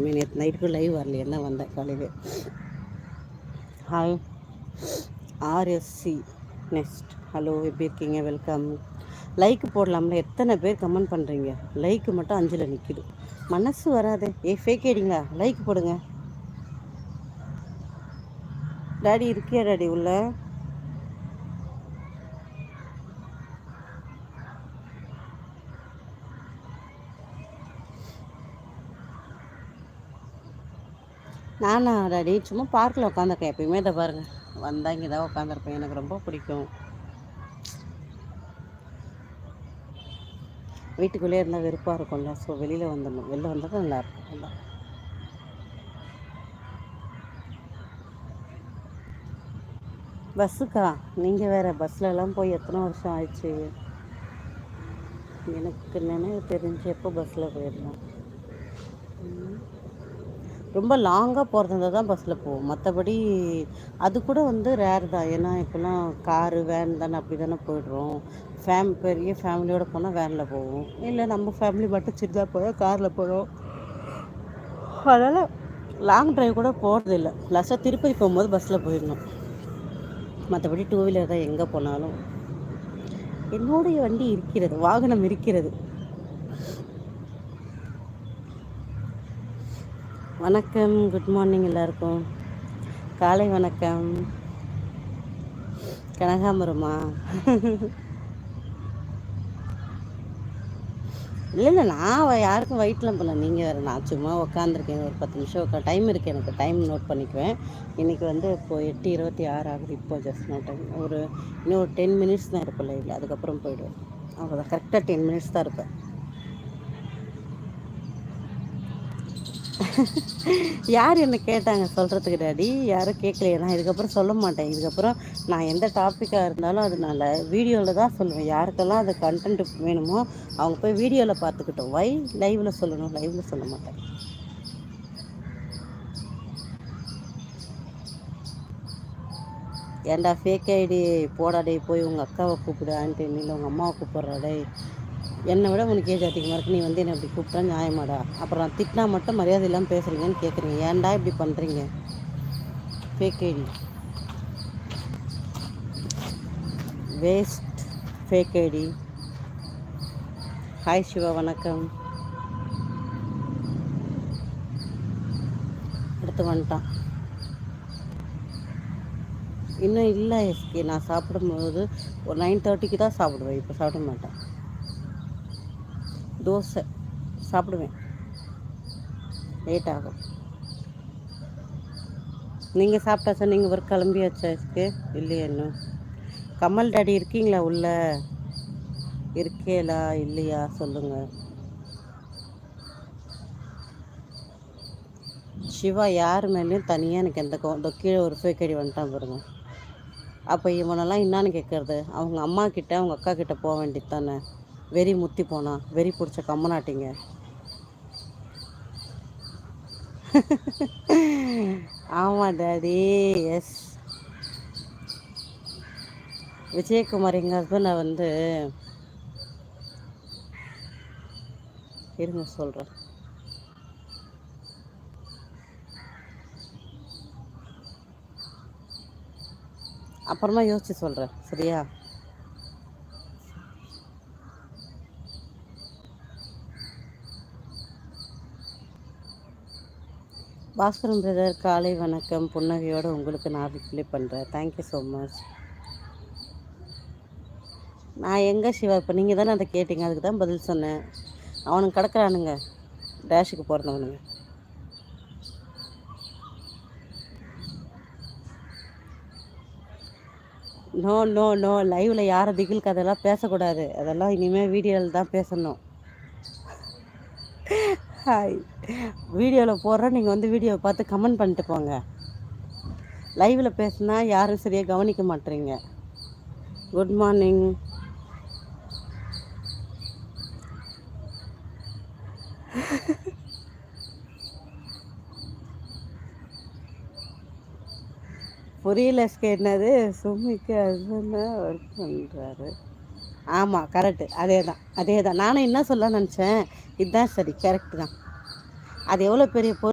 நேற்று நைட்டுக்கு லைவ் வரல என்ன வந்தேன் காலையில்? ஹாய் ஆர்எஸ்சி நெக்ஸ்ட் ஹலோ எப்படி இருக்கீங்க? வெல்கம் லைக் போடலாம்ல. எத்தனை பேர் கமெண்ட் பண்ணுறீங்க லைக்கு மட்டும் அஞ்சில் நிற்கிது மனசு வராது. ஏ ஃபேக் ஐடிங்களா லைக் போடுங்க. டாடி இருக்கியா டாடி உள்ள? நானும் ரெடி சும்மா பார்க்கில் உட்காந்துருக்கேன் எப்பயுமே இதை பாருங்கள் வந்தால் இங்கே தான் உட்காந்துருப்பேன் எனக்கு ரொம்ப பிடிக்கும். வீட்டுக்குள்ளேயே இருந்தால் வெறுப்பாக இருக்கும்ல. ஸோ வெளியில் வந்துடணும் வெளில வந்தால் தான் நல்லாயிருக்கும் நல்லா பஸ்ஸுக்கா? நீங்கள் வேறு பஸ்லலாம் போய் எத்தனை வருஷம் ஆயிடுச்சு? எனக்கு நினைவு தெரிஞ்சு எப்போ பஸ்ஸில் போயிடலாம் ரொம்ப லாங்காக போகிறதா தான் பஸ்ஸில் போவோம். மற்றபடி அது கூட வந்து ரேர் தான். ஏன்னா இப்போல்லாம் காரு வேன் தானே அப்படி தானே போயிடுறோம். ஃபேம் பெரிய ஃபேமிலியோடு போனால் வேனில் போவோம். இல்லை நம்ம ஃபேமிலி மட்டும் சிறிதாக போகிறோம் காரில் போகிறோம் அதனால் லாங் ட்ரைவ் கூட போகிறது இல்லை லாஸ்ட்டாக திருப்பதி போகும்போது பஸ்ஸில் போயிடணும். மற்றபடி டூ வீலர் தான் எங்கே போனாலும். என்னுடைய வண்டி இருக்கிறது வாகனம் இருக்கிறது. வணக்கம் குட் மார்னிங் எல்லாருக்கும். காலை வணக்கம். கனகாமரமா இல்லை இல்லை நான் யாருக்கும் வெயிட்லாம் பண்ணல நீங்கள் வேறு நான் சும்மா உட்காந்துருக்கேன் ஒரு பத்து நிமிஷம் உட்கா டைம் இருக்குது எனக்கு. டைம் நோட் பண்ணிக்குவேன். இன்றைக்கி வந்து இப்போது எட்டு இருபத்தி ஆறு ஆகுது இப்போ ஜஸ்ட் நான் டைம் ஒரு இன்னும் ஒரு டென் மினிட்ஸ் தான் இருப்பேன் இல்லை அதுக்கப்புறம் போயிடுவேன். அவ்வளோதான் கரெக்டாக டென் மினிட்ஸ் தான் இருப்பேன். யார் என்ன கேட்டாங்க? சொல்கிறதுக்கு டாடி யாரும் கேட்கலையே நான் இதுக்கப்புறம் சொல்ல மாட்டேன். இதுக்கப்புறம் நான் எந்த டாப்பிக்காக இருந்தாலும் அது நான் வீடியோவில் தான் சொல்லுவேன். யாருக்கெல்லாம் அது கண்டென்ட் வேணுமோ அவங்க போய் வீடியோவில் பார்த்துக்கிட்டோம். வை லைவில் சொல்லணும். லைவில் சொல்ல மாட்டேன். ஏன்டா ஃபேக் ஐடி போடாடே போய் உங்கள் அக்காவை கூப்பிடு ஆன்ட்டு இல்லை உங்கள் அம்மாவை கூப்பிட்றாடே என்னை விட உனக்கு ஏஜ் அதிகமாக இருக்குது நீ வந்து என்னை அப்படி கூப்பிட்டா நியாயமாடா? அப்புறம் நான் திட்டினா மட்டும் மரியாதை இல்லாமல் பேசுகிறீங்கன்னு கேட்குறீங்க ஏன்டா இப்படி பண்ணுறீங்க fake ID waste fake ID hi Siva வணக்கம். அடுத்து வந்துட்டான். இன்னும் இல்லை எஸ்கே. நான் சாப்பிடும்போது ஒரு நைன் தேர்ட்டிக்கு தான் சாப்பிடுவேன். இப்போ சாப்பிட மாட்டேன். தோசை சாப்பிடுவேன். லேட் ஆகும். நீங்கள் சாப்பிட்டா சார் நீங்கள் ஒர்க் கிளம்பியாச்சா இதுக்கு இல்லையா இன்னும். கமல் டாடி இருக்கீங்களா உள்ள? இருக்கேலா இல்லையா? சொல்லுங்கள் சிவா யார் மேலேயும் தனியாக எனக்கு எந்த கோ கீழே ஒரு ஃபேக்கடி வந்துட்டான் பாருங்க. அப்போ இவனெல்லாம் என்னான்னு கேட்குறது அவங்க அம்மா கிட்ட அவங்க அக்கா கிட்ட போக வேண்டியது தானே? வெறி முத்தி போனா வெறி பிடிச்ச கம்மநாட்டிங்க ஆமாம் டாடி. எஸ் விஜயகுமார் எங்கள் ஹஸ்பண்டை வந்து இருங்க சொல்கிறேன் அப்புறமா யோசிச்சு சொல்கிறேன் சரியா? பாஸ்கரன் பிரதர் காலை வணக்கம். புன்னகையோடு உங்களுக்கு நான் ரிப்ளை பண்ணுறேன் தேங்க்யூ ஸோ மச் நான் எங்கே சிவா? இப்போ நீங்கள் தானே அதை கேட்டீங்க. அதுக்கு தான் பதில் சொன்னேன். அவனுக்கு கிடக்குறானுங்க. டேஷுக்கு பிறந்தவனுங்க நோ நோ நோ லைவில் யாரை திகில் கதையெல்லாம் பேசக்கூடாது. அதெல்லாம் இனிமேல் வீடியோவில் தான் பேசணும். ஹாய் வீடியோவில் போடுறேன் நீங்கள் வந்து வீடியோவை பார்த்து கமெண்ட் பண்ணிட்டு போங்க. லைவில் பேசுனா யாரும் சரியாக கவனிக்க மாட்டேறீங்க குட் மார்னிங் புரியல என்னது? சுமிக்கு ஹஸ்பண்டாக ஒர்க் பண்ணுறாரு ஆமாம் கரெக்டு அதே தான் அதே தான் நானும் என்ன சொல்ல நினச்சேன். இதுதான் சரி கரெக்டு தான். அது எவ்வளோ பெரிய பொ